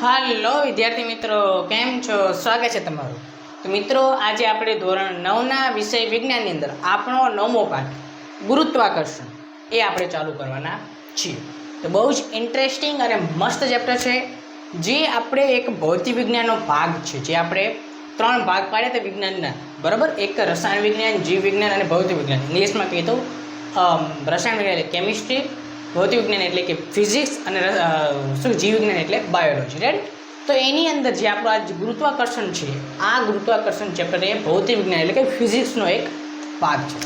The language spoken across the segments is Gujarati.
હાલો, વિદ્યાર્થી મિત્રો, કેમ છો? સ્વાગત છે તમારું. તો મિત્રો, આજે આપણે ધોરણ નવના વિષય વિજ્ઞાનની અંદર આપણો નવમો પાઠ, ગુરુત્વાકર્ષણ, એ આપણે ચાલુ કરવાના છીએ. તો બહુ જ ઇન્ટરેસ્ટિંગ અને મસ્ત ચેપ્ટર છે, જે આપણે એક ભૌતિક વિજ્ઞાનનો ભાગ છે. જે આપણે ત્રણ ભાગ પાડ્યા તે વિજ્ઞાનના. બરાબર? એક રસાયણ વિજ્ઞાન, જીવ વિજ્ઞાન અને ભૌતિક વિજ્ઞાન. ઇંગ્લિશમાં કહી દઉં રસાયણ વિજ્ઞાન કેમિસ્ટ્રી ભૌતિક વિજ્ઞાન એટલે કે ફિઝિક્સ અને શું જીવ વિજ્ઞાન એટલે બાયોલોજી રાઈટ તો એની અંદર જે આપણું આ ગુરુત્વાકર્ષણ છે, આ ગુરુત્વાકર્ષણ ચેપ્ટર એ ભૌતિક વિજ્ઞાન એટલે કે ફિઝિક્સનો એક ભાગ છે.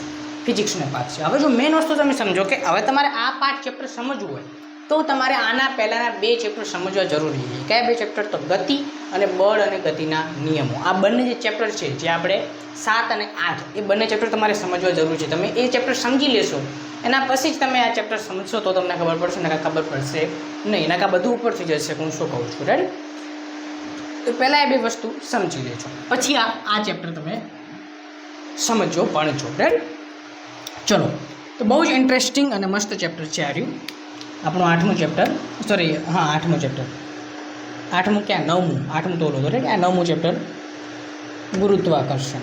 ફિઝિક્સનો ભાગ છે. હવે જો મેઇન વસ્તુ તમે સમજો કે હવે તમારે આ પાઠ ચેપ્ટર સમજવું હોય તો તમારે આના પહેલાંના બે ચેપ્ટર સમજવા જરૂરી છે. કયા બે ચેપ્ટર તો ગતિ અને બળ અને ગતિના નિયમો. આ બંને જે ચેપ્ટર છે, જે આપણે સાત અને આઠ, એ બંને ચેપ્ટર તમારે સમજવા જરૂરી છે. તમે એ ચેપ્ટર સમજી લેશો. એના પછી જ તમે આ ચેપ્ટર સમજશો તો તમને ખબર પડશે નકા ખબર પડશે નહીં. નકા બધું ઉપરથી જશે હું શું કહું છું. રાઈટ તો પહેલાં એ બે વસ્તુ સમજી લેજો. પછી આ આ ચેપ્ટર તમે સમજો છો રાઈટ ચલો. તો બહુ જ ઇન્ટરેસ્ટિંગ અને મસ્ત ચેપ્ટર છે આ રહ્યું. આપણું આઠમું ચેપ્ટર સોરી હા, આઠમું ચેપ્ટર આઠમું ક્યાં? નવમું. આઠમું તો ઓલું રાઈટ આ નવમું ચેપ્ટર ગુરુત્વાકર્ષણ.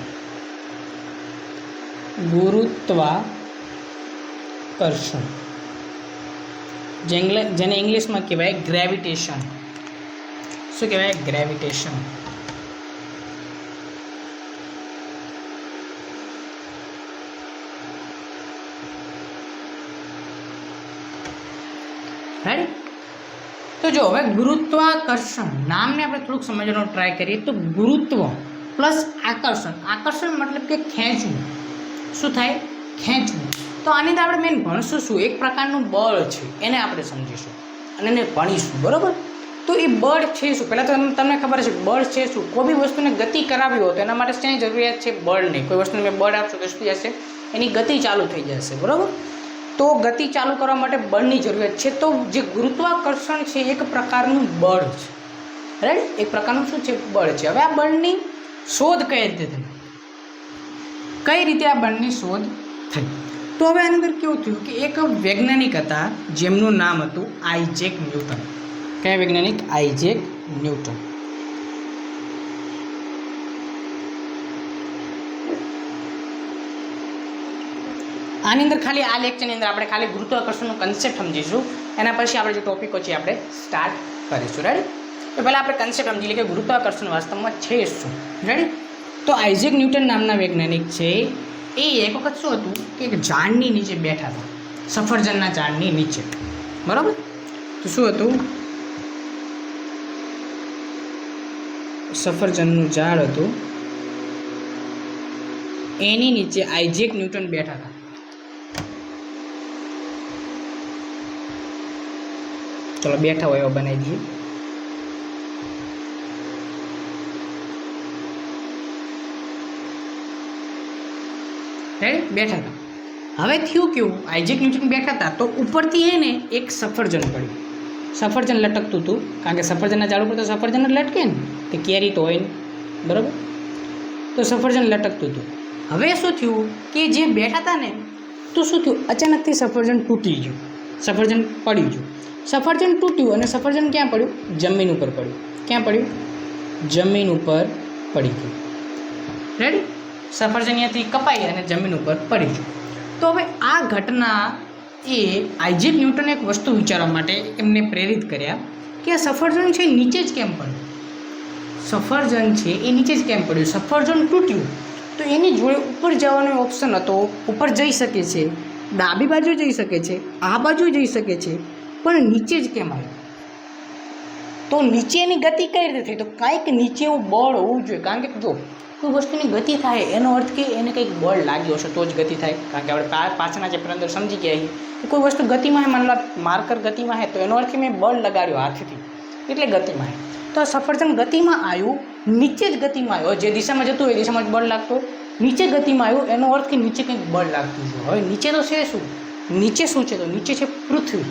ગુરુત્વાકર્ષણ. જેને ઇંગ્લિશમાં કહેવાય ગ્રેવિટેશન શું કહેવાય? ગ્રેવિટેશન જો હવે ગુરુત્વાકર્ષણ નામને આપણે થોડુંક સમજવાનો ટ્રાય કરીએ તો ગુરુત્વ પ્લસ આકર્ષણ. આકર્ષણ મતલબ કે ખેંચવું. શું થાય? ખેંચવું. તો આની અંદર આપણે મેન ભણશું શું? એક પ્રકારનું બળ છે. એને આપણે સમજીશું. અને એને ભણીશું. બરાબર? તો એ બળ છે શું? પહેલાં તો તમને- ખબર છે બળ છે શું? કોઈ બી વસ્તુને ગતિ કરાવી હોય તો એના માટે શેની જરૂરિયાત છે? બળની. કોઈ વસ્તુને મેં બળ આપશું તો શું જશે એની ગતિ ચાલુ થઈ જશે. બરાબર? તો ગતિ ચાલુ કરવા માટે બળની જરૂરિયાત છે. તો જે ગુરુત્વાકર્ષણ છે, એક પ્રકારનું બળ છે. રાઈટ એક પ્રકારનું શું છે? બળ છે. હવે આ બળની શોધ કઈ રીતે થઈ? કઈ રીતે આ બળની શોધ થઈ? તો હવે આની અંદર કેવું થયું કે એક વૈજ્ઞાનિક હતા, જેમનું નામ હતું આઈજેક ન્યૂટન. કયા વૈજ્ઞાનિક? Isaac Newton. આની અંદર ખાલી આ લેક્ચરની અંદર આપણે ખાલી ગુરુત્વાકર્ષણનું કન્સેપ્ટ સમજીશું એના પછી આપણે જે ટોપિકો છે, આપણે સ્ટાર્ટ કરીશું. રેડી તો પહેલાં આપણે કન્સેપ્ટ સમજી લઈએ કે ગુરુત્વાકર્ષણ વાસ્તવમાં છે શું? રેડી તો આઇઝેક ન્યૂટન નામના વૈજ્ઞાનિક છે. એ એક વખત શું હતું કે એક ઝાડની નીચે બેઠા હતા. સફરજનના ઝાડની નીચે. બરાબર? તો શું હતું? સફરજનનું ઝાડ હતું. એની નીચે આઇઝેક ન્યૂટન બેઠા હતા. ચલો બેઠા હોય એવા બનાવી દઈએ. રેડી બેઠા હતા. હવે થયું કેવું? આઇઝેક ન્યૂટન બેઠા હતા, તો ઉપરથી એને એક સફરજન પડ્યું. સફરજન લટકતું હતું, કારણ કે સફરજનના ઝાડ ઉપર તો સફરજન જ લટકે ને તે કેરી તો હોય ને. બરાબર? તો સફરજન લટકતું હતું. હવે શું થયું? કે જે બેઠા હતા ને, તો શું થયું? અચાનકથી સફરજન તૂટી ગયું. સફરજન પડી ગયું સફરજન તૂટ્યું અને સફરજન ક્યાં પડ્યું? જમીન ઉપર પડ્યું. ક્યાં પડ્યું? જમીન ઉપર પડી ગયું. રેડી સફરજન અહીંયાથી કપાઈ અને જમીન ઉપર પડી ગયું. તો હવે આ ઘટના એ આઇઝેક ન્યૂટને એક વસ્તુ વિચારવા માટે એમને પ્રેરિત કર્યા કે આ સફરજન છે નીચે જ કેમ પડ્યું? સફરજન છે એ નીચે જ કેમ પડ્યું? સફરજન તૂટ્યું. તો એની જોડે ઉપર જવાનો ઓપ્શન હતો, ઉપર જઈ શકે છે. ડાબી બાજુ જઈ શકે છે, આ બાજુ જઈ શકે છે, પણ નીચે જ કેમ આવ્યું તો નીચેની ગતિ કઈ રીતે થઈ? તો કાંઈક નીચે એવું બળ હોવું જોઈએ. કારણ કે જો, કોઈ વસ્તુની ગતિ થાય, એનો અર્થ કે એને કંઈક બળ લાગ્યો હશે, તો જ ગતિ થાય. કારણ કે આપણે પાછળના ચેપ્ટર અંદર સમજી ગયા કે કોઈ વસ્તુ ગતિમાં હે માની લો માર્કર ગતિમાં હે તો એનો અર્થ કે મેં બળ લગાડ્યો હાથથી. એટલે ગતિમાં હે તો આ સફરજન ગતિમાં આવ્યું, નીચે જ ગતિમાં આવ્યો. જે દિશામાં જતું હોય એ દિશામાં જ બળ લાગતો. નીચે ગતિમાં આવ્યું, એનો અર્થ કે નીચે કંઈક બળ લાગતું છે. હવે નીચે તો છે શું? નીચે શું છે તો? નીચે છે પૃથ્વી.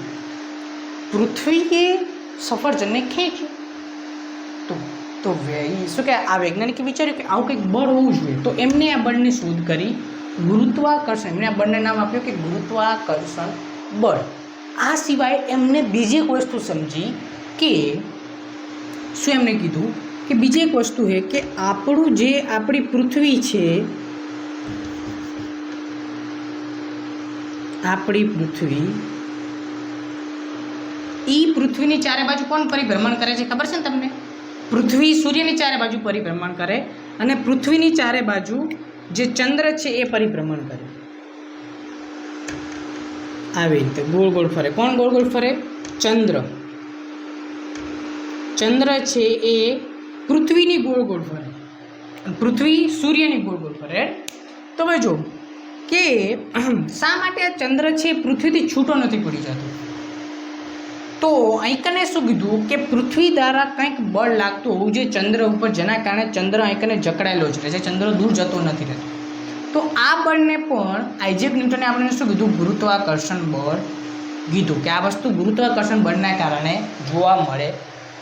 પૃથ્વીએ સફરજનને ખેંચ્યું તો તો શું કે આ વૈજ્ઞાનિકે વિચાર્યું કે આવું કંઈક બળ હોવું જોઈએ. તો એમને આ બળની શોધ કરી, ગુરુત્વાકર્ષણ એમને આ બળને નામ આપ્યું કે ગુરુત્વાકર્ષણ બળ. આ સિવાય એમને બીજી એક વસ્તુ સમજી કે, શું એમને કીધું? કે બીજી એક વસ્તુ છે કે આપણું જે આપણી પૃથ્વી છે, આપણી પૃથ્વી એ પૃથ્વીની ચારે બાજુ કોણ પરિભ્રમણ કરે છે? ખબર છે ને તમને? પૃથ્વી સૂર્યની ચારે બાજુ પરિભ્રમણ કરે અને પૃથ્વીની ચારે બાજુ જે ચંદ્ર છે એ પરિભ્રમણ કરે. આવી રીતે ગોળ ગોળ ફરે. કોણ ગોળ ગોળ ફરે? ચંદ્ર. ચંદ્ર છે એ પૃથ્વીની ગોળ ગોળ ફરે. પૃથ્વી સૂર્યની ગોળ ગોળ ફરે. તમે જો કે શા માટે આ ચંદ્ર છે પૃથ્વીથી છૂટો નથી પડી જતો? તો અહીંકને શું કીધું કે પૃથ્વી દ્વારા કંઈક બળ લાગતું હોવું જોઈએ ચંદ્ર ઉપર, જેના કારણે ચંદ્ર અહીંકને જકડાયેલો જ રહે છે, ચંદ્ર દૂર જતો નથી રહેતો. તો આ બળને પણ આઇઝેક ન્યૂટને આપણે શું કીધું? ગુરુત્વાકર્ષણ બળ કીધું કે આ વસ્તુ ગુરુત્વાકર્ષણ બળના કારણે જોવા મળે.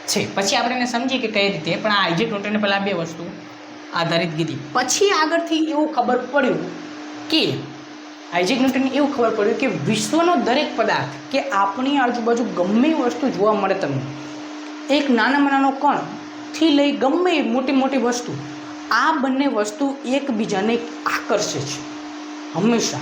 છે. પછી આપણે એને સમજીએ કે કઈ રીતે. પણ આ આઇઝેક ન્યૂટને પહેલાં બે વસ્તુ આધારિત કીધી. પછી આગળથી એવું ખબર પડ્યું કે આઇઝેક ન્યૂટનને એવું ખબર પડ્યું કે વિશ્વનો દરેક પદાર્થ કે આપણી આજુબાજુ ગમે વસ્તુ જોવા મળે તમને. એક નાનામાં નાનો કણથી લઈ ગમે મોટી મોટી વસ્તુ, આ બંને વસ્તુ એકબીજાને આકર્ષે છે. હંમેશા.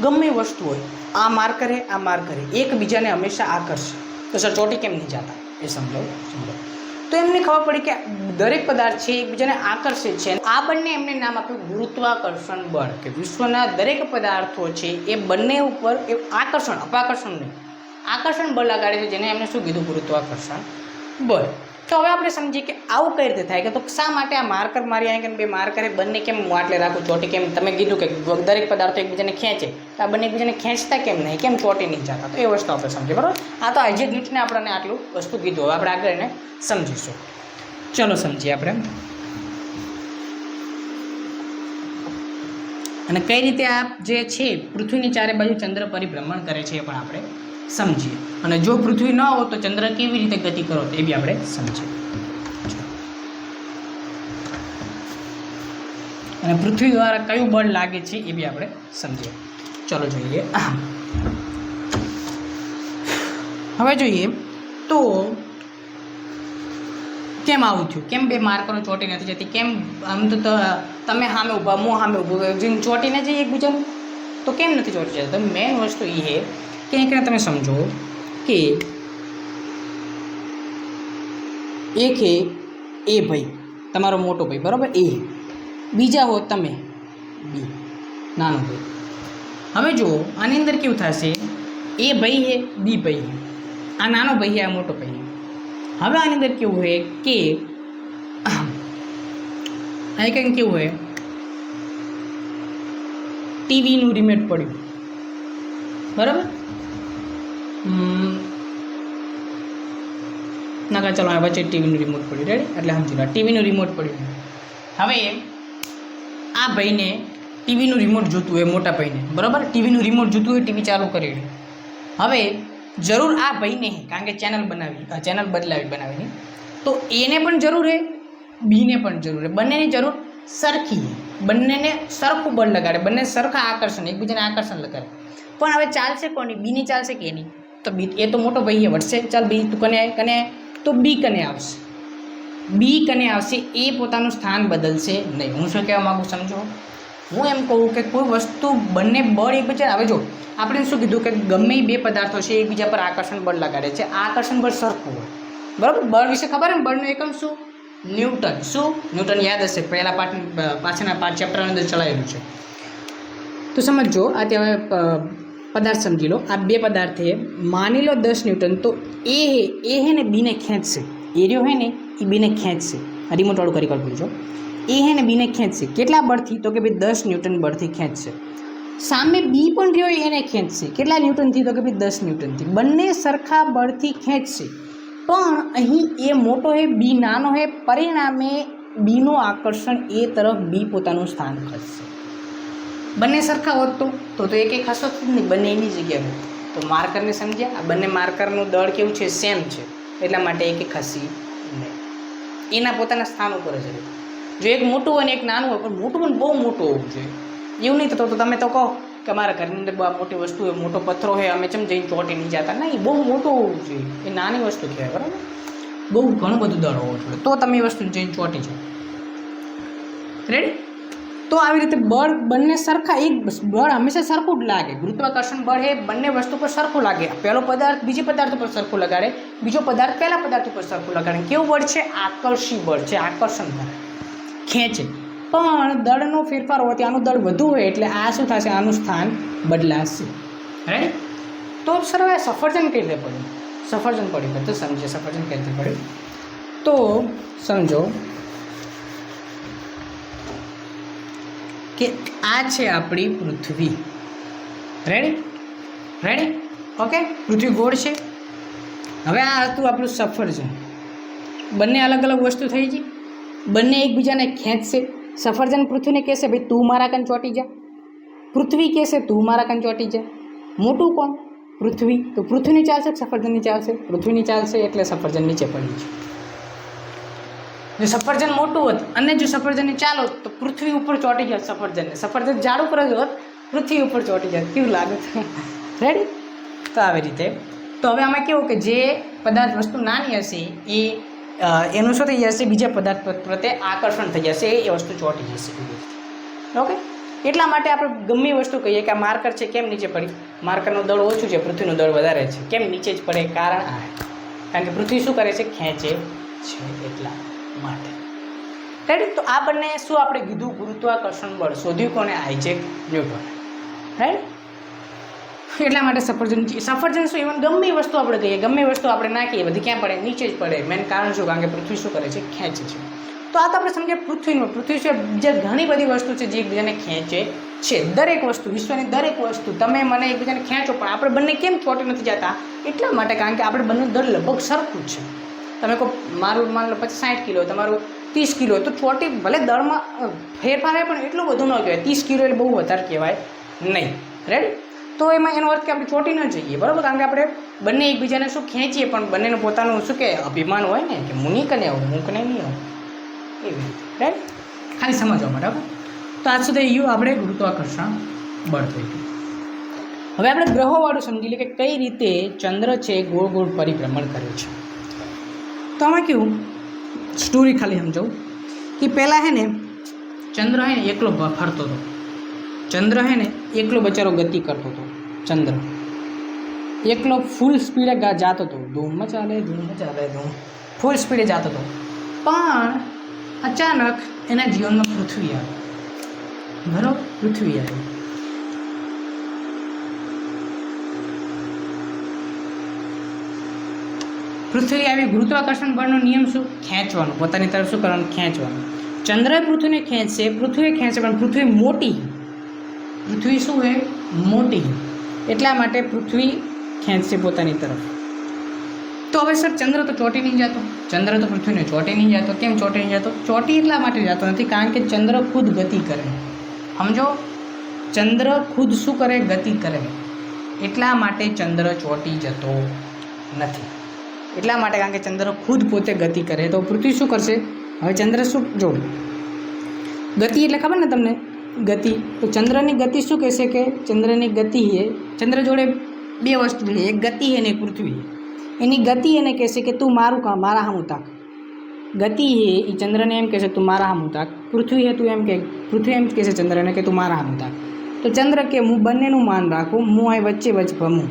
ગમે વસ્તુ હોય, આ માર કરે, આ માર કરે, એકબીજાને હંમેશા આકર્ષે. તો સર, ચોટી કેમ નહીં જતા? એ સમજાવું સમજાવું તો એમને ખબર પડી કે દરેક પદાર્થ છે એકબીજાને આકર્ષે છે. આ બંને એમને નામ આપ્યું ગુરુત્વાકર્ષણ બળ, કે વિશ્વના દરેક પદાર્થો છે એ બંને ઉપર એ આકર્ષણ, અપાકર્ષણ નહીં. આકર્ષણ બળ લગાડે છે જેને એમને શું કીધું? ગુરુત્વાકર્ષણ બળ. તો હવે આપણે સમજીએ કે આવું કઈ રીતે થાય? કે તો શા માટે આ માર્કર મારી અહીં બે માર્કરે બંને કેમ હું આટલે રાખું ચોટી કેમ? તમે કીધું કે દરેક પદાર્થો એકબીજાને ખેંચે. તો આ બંને એકબીજાને ખેંચતા કેમ નહીં? કેમ ચોટી નહીં જતા? તો એ વસ્તુ આપણે સમજીએ, બરાબર? આ તો આજે ગીટને આપણને આટલું વસ્તુ કીધું, હવે આપણે આગળ એને સમજીશું. ચલો સમજીએ આપણે. અને કઈ રીતે આ જે છે, પૃથ્વીની ચારે બાજુ ચંદ્ર પરિભ્રમણ કરે છે એ પણ આપણે સમજીએ. અને જો પૃથ્વી ન હોય તો ચંદ્ર કેવી રીતે ગતિ કરો એ બી આપણે સમજીએ. અને પૃથ્વી દ્વારા કયું બળ લાગે છે એ બી આપણે સમજીએ. ચલો જોઈએ. હવે જોઈએ. તો કેમ આવું થયું? કેમ બે માર્કરો ચોટી નથી જતી? કેમ આમ તો તમે સામે ઊભા, હું સામે ઊભું, જેમ ચોટીને જઈએ એકબીજાનું? તો કેમ નથી ચોટી જતા? મેઇન વસ્તુ એ કે એકને તમે સમજો કે એક એ એ ભાઈ, તમારો મોટો ભાઈ, બરાબર? એ. બીજા હો તમે બી, નાનો ભાઈ. હવે જુઓ, આની અંદર કેવું થશે? એ ભાઈ હે, બી ભાઈ હે. આ નાનો ભાઈ હે, આ મોટો ભાઈ હવે આની અંદર કેવું હોય કે અહીં કંઈક કેવું હોય? ટીવીનું રિમોટ પડ્યું. બરાબર? હમ, ચાલો આ વચ્ચે ટીવીનું રિમોટ પડ્યું રેડી એટલે સમજી લો ટીવીનું રિમોટ પડ્યું હવે આ ભાઈને ટીવીનું રિમોટ જોતું હોય મોટા ભાઈને. બરાબર? ટીવીનું રિમોટ જોતું હોય ટીવી ચાલુ કરી. હવે જરૂર આ ભાઈને કારણ કે ચેનલ બનાવી ચેનલ બદલાવી બનાવીને. તો એને પણ જરૂર હે બીને પણ જરૂર હે. બંનેની જરૂર સરખી બંનેને સરખું બળ લગાડે. બંને સરખા આકર્ષણ એકબીજાને આકર્ષણ લગાડે. પણ હવે ચાલશે કોની? બીની ચાલશે કે એની? તો બી, એ તો મોટો ભાઈ છે વટશે ચાલ બી, તું કને કને તો બી કને આવશે. બી કને આવશે, એ પોતાનું સ્થાન બદલશે નહીં. હું શું કહેવા માગું સમજો? હું એમ કહું કે કોઈ વસ્તુ બંને બળ એકબીજા આવે. જો, આપણે શું કીધું કે ગમે બે પદાર્થો છે, એકબીજા પર આકર્ષણ બળ લગાડે છે. આકર્ષણ બળ સરખું હોય. બરાબર? બળ વિશે ખબર ને? બળનું એકમ શું? ન્યૂટન. શું? ન્યૂટન યાદ હશે? પહેલા પાઠ, પાછળના પાઠ, ચેપ્ટરની અંદર ચલાવેલું છે. તો સમજો આ ત્યાં પદાર્થ સમજી લો. આ બે પદાર્થ છે માની લો દસ ન્યૂટન. તો એ હે એ હે ને બીને ખેંચશે. એ રહ્યો હે ને, એ બીને ખેંચશે. આ રિમોટ વાળું કરી ભૂલજો એ હે ને બીને ખેંચશે. કેટલા બળથી? તો કે ભાઈ દસ ન્યૂટન બળથી ખેંચશે. સામે બી પણ રહ્યો એને ખેંચશે. કેટલા ન્યૂટનથી? તો કે ભાઈ દસ ન્યૂટનથી. બંને સરખા બળથી ખેંચશે. પણ અહીં એ મોટો હે, બી નાનો હે, પરિણામે બીનું આકર્ષણ એ તરફ બી પોતાનું સ્થાન ખસશે. બંને સરખા હોત તો? તો તો એક એક હસો જ નહીં બંને એની જગ્યાએ તો માર્કરને સમજ્યા? આ બંને માર્કરનું દળ કેવું છે? સેમ છે. એટલા માટે એક એક ખસી નહીં. એના પોતાના સ્થાન ઉપર જ રહે જો એક મોટું હોય ને એક નાનું હોય, પણ મોટું પણ બહુ મોટું હોવું જોઈએ. એવું નહીં થતું તો તમે તો કહો કે અમારા ઘરની અંદર બહુ આ મોટી વસ્તુ હોય, મોટો પથ્થરો હોય, અમે ચમ જઈને ચોટી નહીં જતા? નહીં, બહુ મોટું હોવું જોઈએ. એ નાની વસ્તુ કહેવાય, બરાબર? બહુ ઘણું બધું દળ હોવું જોઈએ. તો તમે એ વસ્તુ જઈને ચોંટી જાઓ. રેડી તો આવી રીતે બળ બંને સરખા, એક બળ હંમેશા સરખું જ લાગે. ગુરુત્વાકર્ષણ બળ એ બંને વસ્તુ પર સરખું લાગે. પહેલો પદાર્થ બીજી પદાર્થ ઉપર સરખું લગાડે, બીજો પદાર્થ પહેલા પદાર્થ ઉપર સરખું લગાડે. કેવું બળ છે? આકર્ષી બળ છે, આકર્ષણ બળ. ખેંચે. પણ દળનો ફેરફાર હોવાથી આનું દળ વધુ હોય એટલે આ શું થશે? આનું સ્થાન બદલાશે. રાઈટ તો સર સફરજન કઈ રીતે પડ્યું? સફરજન પડ્યું. બધું સમજે સફરજન કઈ રીતે પડ્યું? તો સમજો કે આ છે આપણી પૃથ્વી. રેડી રેડી ઓકે પૃથ્વી ગોળ છે? હવે આ હતું આપણું સફરજન બંને અલગ અલગ વસ્તુ થઈ ગઈ. બંને એકબીજાને ખેંચશે. સફરજન પૃથ્વીને કહેશે, ભાઈ તું મારા કન ચોંટી જા. પૃથ્વી કહેશે, તું મારા કન ચોંટી જા. મોટું કોણ? પૃથ્વી. તો પૃથ્વીની ચાલશે સફરજનની ચાલશે? પૃથ્વીની ચાલશે એટલે સફરજન નીચે પડી છે જો સફરજન મોટું હોત અને જો સફરજનને ચાલો તો પૃથ્વી ઉપર ચોંટી જાત સફરજનને સફરજન ઝાડ ઉપર હોત, પૃથ્વી ઉપર ચોંટી જાય કેવું લાગે રેડી તો આવી રીતે. તો હવે આમાં કેવું કે જે પદાર્થ વસ્તુ નાની હશે, એ એનું શું થઈ જશે? બીજા પદાર્થ પ્રત્યે આકર્ષણ થઈ જશે, એ વસ્તુ ચોંટી જશે. ઓકે એટલા માટે આપણે ગમે વસ્તુ કહીએ કે આ માર્કર છે, કેમ નીચે પડી? માર્કરનું દળ ઓછું છે, પૃથ્વીનું દળ વધારે છે. કેમ નીચે જ પડે? કારણ આ. કારણ કે પૃથ્વી શું કરે છે? ખેંચે છે. એટલા. માટે. રાઈટ તો આ બંને શું આપણે કીધું? ગુરુત્વાકર્ષણ બળ શોધ્યું કોને આઇજેક ન્યૂટન. રાઈટ એટલા માટે સફરજન સફરજન શું? ઇવન ગમે વસ્તુ આપણે કહીએ. ગમે વસ્તુ આપણે નાખીએ બધી ક્યાં પડે? નીચે જ પડે. મેન કારણ શું? કારણ કે પૃથ્વી શું કરે છે? ખેંચે છે. તો આ તો આપણે સમજીએ પૃથ્વીનું. પૃથ્વી છે જે ઘણી બધી વસ્તુ છે જે એકબીજાને ખેંચે છે. દરેક વસ્તુ, વિશ્વની દરેક વસ્તુ. તમે મને એકબીજાને ખેંચો, પણ આપણે બંને કેમ ચોટી નથી જતા? એટલા માટે, કારણ કે આપણે બંને દર લગભગ સરખું છે. તમે કહો મારું માન લો પછી સાઠ કિલો, તમારું ત્રીસ કિલો, તો ચોટી ભલે દળમાં ફેરફાર પણ એટલું બધું ન કહેવાય. ત્રીસ કિલો એટલે બહુ વધારે કહેવાય નહીં. રેડી તો એમાં એનો અર્થ કે આપણે ચોટી ન જઈએ, બરાબર? કારણ કે આપણે બંને એકબીજાને શું ખેંચીએ, પણ બંનેનું પોતાનું શું કે અભિમાન હોય ને, કે નહીં કને આવું હું કને નહીં આવું એવી રીતે. રાઈટ ખાલી સમજવા બરાબર તો આજ સુધી યુ આપણે ગુરુત્વાકર્ષણ બળ થઈ ગયું. હવે આપણે ગ્રહોવાળું સમજી લઈએ કે કઈ રીતે ચંદ્ર છે ગોળ ગોળ પરિભ્રમણ કરે છે. તો આમાં કેવું સ્ટોરી ખાલી સમજાવું કે પહેલાં હે ને ચંદ્ર હે ને એકલો બ- ફરતો હતો ચંદ્ર હે ને એકલો બચારો ગતિ કરતો હતો ચંદ્ર એકલો ફૂલ સ્પીડે ગા જાતો હતો ધૂમ ચાલે ધૂમ ચાલે ધૂમ ફૂલ સ્પીડે જાતો હતો પણ અચાનક એના જીવનમાં પૃથ્વી આવી બરોબર પૃથ્વી આવી પૃથ્વી આવી ગુરુત્વાકર્ષણ બળનો નિયમ શું? ખેંચવાનું. પોતાની તરફ શું કરવાનું? ખેંચવાનું. ચંદ્ર પૃથ્વીને ખેંચશે પૃથ્વી ખેંચે પણ પૃથ્વી મોટી પૃથ્વી શું છે? મોટી એટલા માટે પૃથ્વી ખેંચશે પોતાની તરફ. તો હવે સર, ચંદ્ર તો ચોટી નહીં જતો. ચંદ્ર તો પૃથ્વીને ચોટી નહીં જતો. કેમ ચોટી નહીં જતો? ચોટી એટલા માટે જતો નથી, કારણ કે ચંદ્ર ખુદ ગતિ કરે. સમજો? ચંદ્ર ખુદ શું કરે? ગતિ કરે. એટલા માટે ચંદ્ર ચોટી જતો નથી. એટલા માટે કારણ કે ચંદ્ર ખુદ પોતે ગતિ કરે. તો પૃથ્વી શું કરશે? હવે ચંદ્ર શું? જો, ગતિ એટલે ખબર ને તમને? ગતિ. તો ચંદ્રની ગતિ શું કહેશે કે ચંદ્રની ગતિ એ, ચંદ્ર જોડે બે વસ્તુ છે. એક ગતિ અને પૃથ્વી એની ગતિ એને કહેશે કે તું મારું કામ, મારા હામું તાક. ગતિ એ એ ચંદ્રને એમ કહેશે, તું મારા હામું તાક. પૃથ્વી એ તું એમ કે, પૃથ્વી એમ કહેશે ચંદ્રને કે, તું મારા હામું તાક. તો ચંદ્ર કે, હું બંનેનું માન રાખું, હું આ વચ્ચે વચ્ચે ભમું.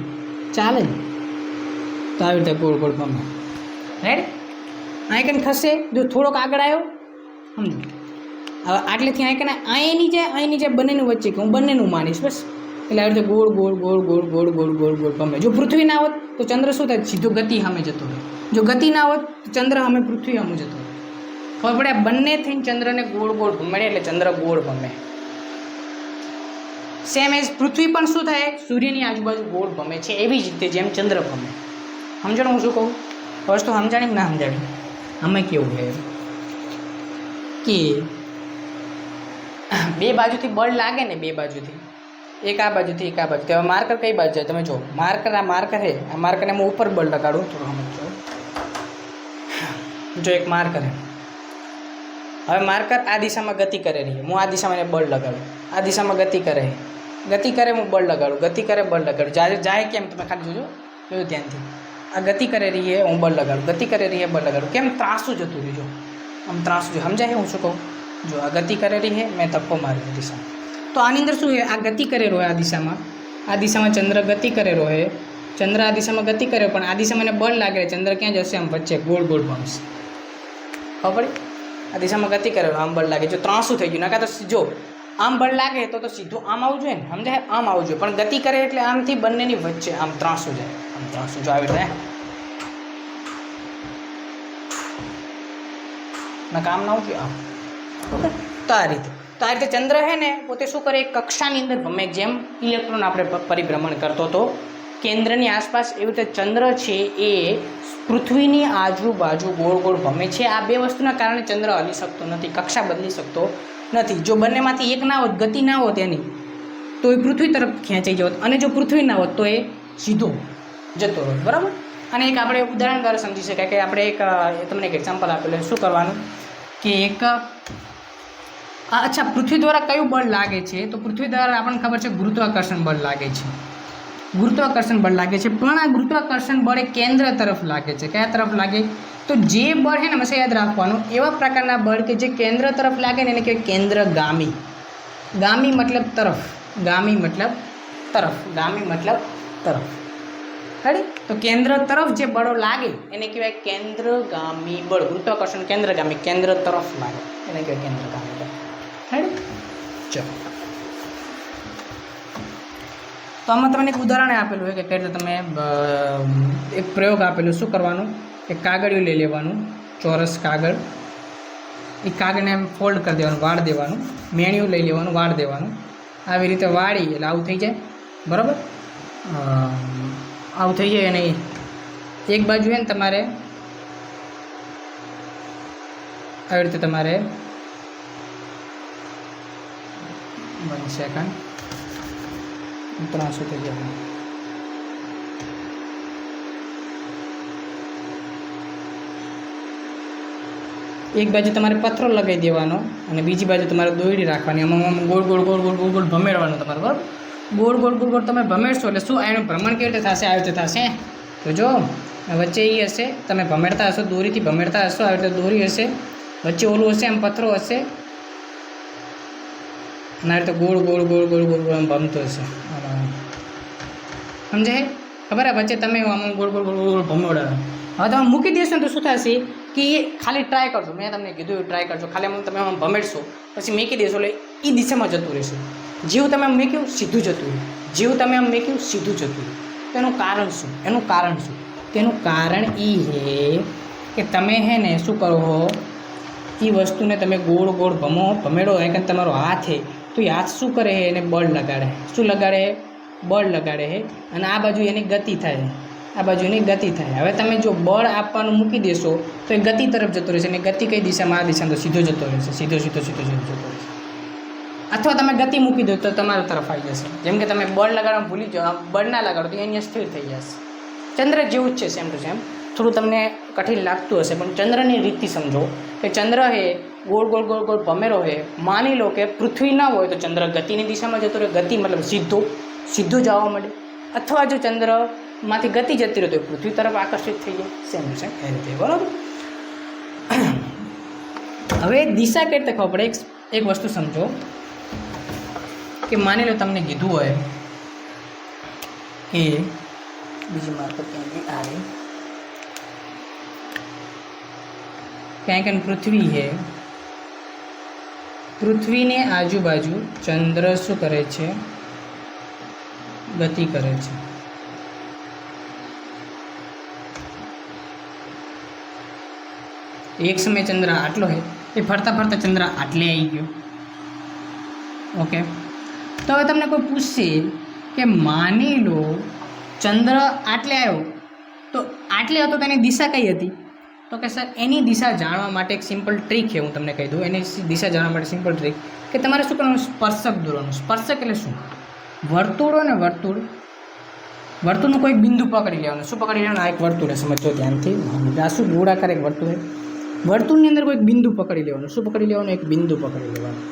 ચાલે? તો આવી રીતે ગોળ ગોળ ભમે રાઈટ અહીં કને ખસે? જો થોડોક આગળ આવ્યો સમજો હવે આટલેથી અહીં કને અહીંની નીચે અહીંની નીચે બંનેનું વચ્ચે કે હું બંનેનું માનીશ બસ. એટલે આવી રીતે ગોળ ગોળ ગોળ ગોળ ગોળ ગોળ ગોળ ગોળ ગમે. જો પૃથ્વી ના હોત તો ચંદ્ર શું થાય? સીધો ગતિ સામે જતો રહે. જો ગતિ ના હોત તો ચંદ્ર સામે પૃથ્વી સામે જતો ખબર પડે? બંને થઈને ચંદ્રને ગોળ ગોળ ભમે એટલે ચંદ્ર ગોળ ભમે સેમ એઝ પૃથ્વી પણ શું થાય? સૂર્યની આજુબાજુ ગોળ ભમે છે. એવી જ રીતે જેમ ચંદ્ર ભમે સમજો ને હું શું કહું? વસ્તુ સમજાણી ના સમજાણી? અમે કેવું છે? કે બે બાજુથી બળ લાગે ને બે બાજુથી. એક આ બાજુથી, એક આ બાજુથી. હવે માર્કર કઈ બાજુ છે? તમે જો માર્કર આ માર્કર હે આ માર્કરને હું ઉપર બળ લગાડું. થોડું સમજો જો એક માર્કર હે હવે માર્કર આ દિશામાં ગતિ કરે રહી હું આ દિશામાં એને બળ લગાડું. આ દિશામાં ગતિ કરે. ગતિ કરે હું બળ લગાડું. ગતિ કરે, બળ લગાડું. જાય જાય કેમ? તમે ખાલી જોજો. જોયું ધ્યાનથી. આ ગતિ કરે રહી હે હું બળ લગાડું, ગતિ કરે રહી હે બળ લગાડું. કેમ? ત્રાસું જતું રહ્યું જો. આમ ત્રાસું જો. સમજાય હું શું કહું? જો આ ગતિ કરે રહી હે, મેં ધક્કો માર્યો દિશા તો આની અંદર શું છે? આ ગતિ કરેલો હોય આ દિશામાં. આ દિશામાં ચંદ્ર ગતિ કરેલો હોય ચંદ્ર આ દિશામાં ગતિ કરે, પણ આ દિશામાં એને બળ લાગે ચંદ્ર ક્યાં જશે? આમ વચ્ચે, ગોળ ગોળ ભમશે ખબર આ દિશામાં ગતિ કરેલો આમ બળ લાગે. જો ત્રાસું થઈ ગયું, નકા તો જો, આમ બળ લાગે તો તો સીધું આમ આવવું જોઈએ ને. સમજાય? આમ આવવું જોઈએ. પણ ગતિ કરે એટલે આમથી બંનેની વચ્ચે આમ ત્રાસું જાય. ત્રાસું જો આવી રીતે નકા આમ ના ઉઠ્યું? ઓકે તો આ રીતે. તો આ રીતે ચંદ્ર છે ને, પોતે શું કરે? કક્ષાની અંદર ભમે જેમ ઇલેક્ટ્રોન આપણે પરિભ્રમણ કરતો હતો, કેન્દ્રની આસપાસ એવી રીતે ચંદ્ર છે એ પૃથ્વીની આજુબાજુ ગોળ ગોળ ભમે છે. આ બે વસ્તુના કારણે ચંદ્ર હલી શકતો નથી, કક્ષા બદલી શકતો નથી. જો બંનેમાંથી એક ના હોત, ગતિ ના હોત એની, તો એ પૃથ્વી તરફ ખેંચાઈ જવત અને જો પૃથ્વી ના હોત, તો એ સીધો જતો હોત બરાબર? અને એક આપણે ઉદાહરણ દ્વારા સમજી શકાય કે આપણે એક તમને એક એક્ઝામ્પલ આપેલું શું કરવાનું? કે એક અચ્છા, પૃથ્વી દ્વારા કયું બળ લાગે છે? તો પૃથ્વી દ્વારા આપણને ખબર છે ગુરુત્વાકર્ષણ બળ લાગે છે. ગુરુત્વાકર્ષણ બળ લાગે છે. પણ આ ગુરુત્વાકર્ષણ બળ એ કેન્દ્ર તરફ લાગે છે. કયા તરફ લાગે? તો જે બળ છે ને, હંમેશા યાદ રાખવાનું, એવા પ્રકારના બળ કે જે કેન્દ્ર તરફ લાગે ને, એને કેન્દ્ર કેન્દ્રગામી. ગામી મતલબ તરફ. ગામી મતલબ તરફ. ગામી મતલબ તરફ. ખરી તો કેન્દ્ર તરફ જે બળો લાગે, એને કહેવાય કેન્દ્રગામી બળ. ગુરુત્વાકર્ષણ કેન્દ્રગામી, કેન્દ્ર તરફ લાગે. એને કહેવાય કેન્દ્રગામી બળ. ખરી ચલો. તો આમાં તમને એક ઉદાહરણ આપેલું હોય કે કઈ રીતે તમે એક પ્રયોગ આપેલું. શું કરવાનું? કે કાગળિયું લઈ લેવાનું, ચોરસ કાગળ. એ કાગળને એમ ફોલ્ડ કરી દેવાનું, વાળ દેવાનું. મેણિયું લઈ લેવાનું, વાળ દેવાનું. આવી રીતે વાળી, એટલે આવું થઈ જાય. બરાબર? આવું થઈ જાય નહીં એક બાજુ છે ને તમારે આવી રીતે તમારે વન સેકન્ડ ત્રણસો થઈ ગયા. એક બાજુ તમારે પથ્થરો લગાવી દેવાનો અને બીજી બાજુ તમારે દોડી રાખવાની. આમ ગોળ ગોળ ગોળ ગોળ ગોળ ગોળ ભમેડવાનો તમારે, બરાબર? ગોળ ગોળ ગોળ ગોળ તમે ભમેડશો એટલે શું? એનું ભ્રમણ કેવી રીતે થશે? આવી રીતે થશે? તો જો વચ્ચે એ હશે. તમે ભમેડતા હશો, દોરીથી ભમેડતા હશો, આવી રીતે દોરી હશે. વચ્ચે ઓલું હશે એમ પથરો હશે. અને આ રીતે ગોળ ગોળ ગોળ ગોળ ગોળ ગોળ આમ ભમતો હશે. સમજાય? ખબર આ વચ્ચે તમે આમ ગોળ ગોળ ગોળ ગોળ ભમોડા. હવે તમે મૂકી દેશો ને તો શું થશે? કે એ ખાલી ટ્રાય કરજો. મેં તમને કીધું ટ્રાય કરજો. ખાલી તમે આમ ભમેડશો. પછી મૂકી દેશો એટલે એ દિશામાં જતું રહેશે. જેવું તમે મૂક્યું સીધું જતું જીવ તમે આમ મૂક્યું સીધું જતું તેનું કારણ શું? એનું કારણ શું? તેનું કારણ એ હે કે તમે હે ને શું કરો હો? એ વસ્તુને તમે ગોળ ગોળ ભમો, ભમેડો હે કે તમારો હાથ છે તો એ હાથ શું કરે હે? એને બળ લગાડે. શું લગાડે બળ લગાડે હે. અને આ બાજુ એની ગતિ થાય. આ બાજુ એની ગતિ થાય. હવે તમે જો બળ આપવાનું મૂકી દેશો, તો એ ગતિ તરફ જતો રહેશે. અને ગતિ કઈ દિશામાં? આ દિશામાં તો સીધો જતો રહેશે. સીધો સીધો સીધો સીધો જતો રહેશે. અથવા તમે ગતિ મૂકી દો તો તમારા તરફ આવી જશે. જેમ કે તમે બળ લગાડવાનું ભૂલી જાઓ બળ ના લગાડો તો અહીંયા સ્થિર થઈ જશે. ચંદ્ર જેવું જ છે સેમ ટુ સેમ થોડું તમને કઠિન લાગતું હશે, પણ ચંદ્રની રીતથી સમજો કે ચંદ્ર એ ગોળ ગોળ ગોળ ગોળ ભમેરો છે માની લો કે પૃથ્વી ના હોય તો ચંદ્ર ગતિની દિશામાં જતો રહે. ગતિ મતલબ સીધો, સીધું જવા મળે અથવા જો ચંદ્રમાંથી ગતિ જતી રહે તો પૃથ્વી તરફ આકર્ષિત થઈ જાય. સેમ સેમ એ રીતે, બરાબર? હવે દિશા કઈ રીતે ખબર પડે? એક વસ્તુ સમજો. કે માની લો તમને કીધું હોય કે બીજી મારફત ક્યાંથી આવે. ક્યાંક પૃથ્વી છે પૃથ્વીને આજુબાજુ ચંદ્ર શું કરે છે? ગતિ કરે છે. એક સમય ચંદ્ર આટલો છે એ ફરતા ફરતા ચંદ્ર આટલે આવી ગયો. ઓકે તો હવે તમને કોઈ પૂછશે કે માની લો ચંદ્ર આટલે આવ્યો, તો આટલે હતો તેની દિશા કઈ હતી? તો કે સર, એની દિશા જાણવા માટે એક સિમ્પલ ટ્રીક છે, હું તમને કહી દઉં. એની દિશા જાણવા માટે સિમ્પલ ટ્રીક કે તમારે શું કરવાનું? સ્પર્શક દોરવાનું. સ્પર્શક એટલે શું? વર્તુળ ને વર્તુળ. વર્તુળનું કોઈ બિંદુ પકડી લેવાનું. શું પકડી લેવાનું? આ એક વર્તુળ છે સમજો ધ્યાનથી. આ શું ગોળાકાર એક વર્તુળ વર્તુળની અંદર કોઈ એક બિંદુ પકડી લેવાનું. શું પકડી લેવાનું? એક બિંદુ પકડી લેવાનું.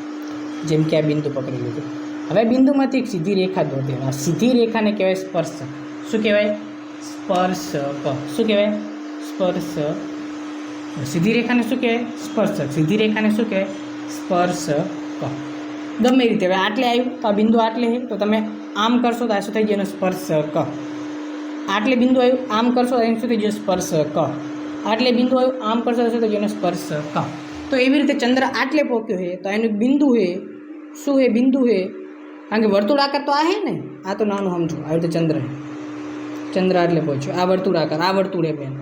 જેમ કે આ બિંદુ પકડી લીધું. હવે બિંદુમાંથી એક સીધી રેખા દોરતી આ સીધી રેખાને કહેવાય સ્પર્શક. શું કહેવાય? સ્પર્શક. શું કહેવાય? સ્પર્શક. સીધી રેખાને શું કહેવાય? સ્પર્શક. સીધી રેખાને શું કહેવાય? સ્પર્શક. ગમે રીતે. હવે આટલે આવ્યું. તો આ બિંદુ આટલે છે. તો તમે આમ કરશો તો આ શું થઈ ગયું? સ્પર્શક. આટલે બિંદુ આવ્યું, આમ કરશો તો શું થઈ ગયું? સ્પર્શક. આટલે બિંદુ આવ્યું, આમ કરશો તો શું થઈ ગયું? સ્પર્શક. તો એવી રીતે ચંદ્ર આટલે પહોંચ્યો છે. તો એનું બિંદુ છે. શું છે? બિંદુ છે. કારણ કે વર્તુળાકાર તો આ હે ને? આ તો નાનું સમજો આવી રીતે ચંદ્ર ચંદ્ર એટલે પહોંચ્યો આ વર્તુળાકાર આ વર્તુળ એ બેન.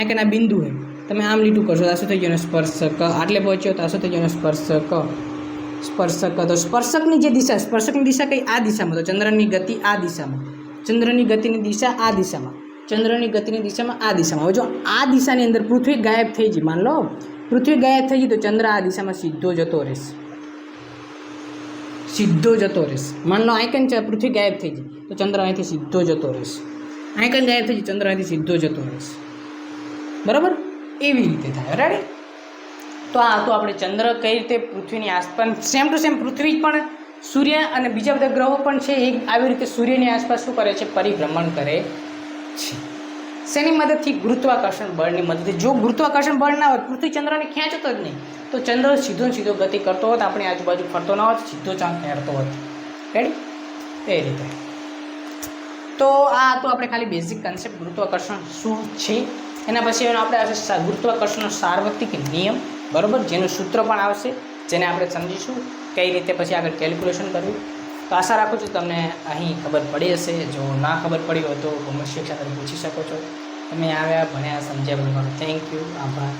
આ કે ના બિંદુ હે. તમે આમ લીટું કરશો, તો આ શું થઈ ગયું? સ્પર્શક. આટલે પહોંચ્યો, તો આ શું થઈ ગયું? સ્પર્શક. સ્પર્શક. તો સ્પર્શકની જે દિશા, સ્પર્શકની દિશા કઈ? આ દિશામાં. તો ચંદ્રની ગતિ આ દિશામાં. ચંદ્રની ગતિની દિશા આ દિશામાં. ચંદ્રની ગતિની દિશામાં આ દિશામાં. હવે જો આ દિશાની અંદર પૃથ્વી ગાયબ થઈ ગઈ, માન લો. પૃથ્વી ગાયબ થઈ ગઈ, તો ચંદ્ર આ દિશામાં સીધો જતો રહેશે. સીધો જતો રહેશે. માન લો આયકન છે પૃથ્વી ગાયબ થઈ જાય. તો ચંદ્ર અહીંથી સીધો જતો રહેશે. આયકન ગાયબ થઈ જાય, ચંદ્ર અહીંથી સીધો જતો રહેશે. બરાબર? એવી રીતે થાય. બરાબર તો આ હતું આપણે ચંદ્ર કઈ રીતે પૃથ્વીની આસપાસ સેમ ટુ સેમ પૃથ્વી પણ સૂર્ય અને બીજા બધા ગ્રહો પણ છે, એ આવી રીતે સૂર્યની આસપાસ શું કરે છે? પરિભ્રમણ કરે છે. શેની મદદથી? ગુરુત્વાકર્ષણ બળની મદદથી. જો ગુરુત્વાકર્ષણ બળ ના હોત પૃથ્વી ચંદ્રને ખેંચતો જ નહીં. તો ચંદ્ર સીધો સીધો ગતિ કરતો હોત, આપણી આજુબાજુ ફરતો ન હોત, સીધો ચાંદ ખેડતો હોત. રેડી એ રીતે. તો આ તો આપણે ખાલી બેઝિક કન્સેપ્ટ ગુરુત્વાકર્ષણ શું છે? એના પછી આપણે આવશે ગુરુત્વાકર્ષણનો સાર્વત્રિક નિયમ, બરાબર? જેનું સૂત્ર પણ આવશે, જેને આપણે સમજીશું. કઈ રીતે પછી આગળ કેલ્ક્યુલેશન કરવું? તો આશા રાખું છું તમને અહીં ખબર પડી હશે. જો ના ખબર પડી હોય તો શિક્ષા તમે પૂછી શકો છો. તમે આવ્યા, ભણ્યા, સમજ્યા બરાબર થેન્ક યુ આભાર.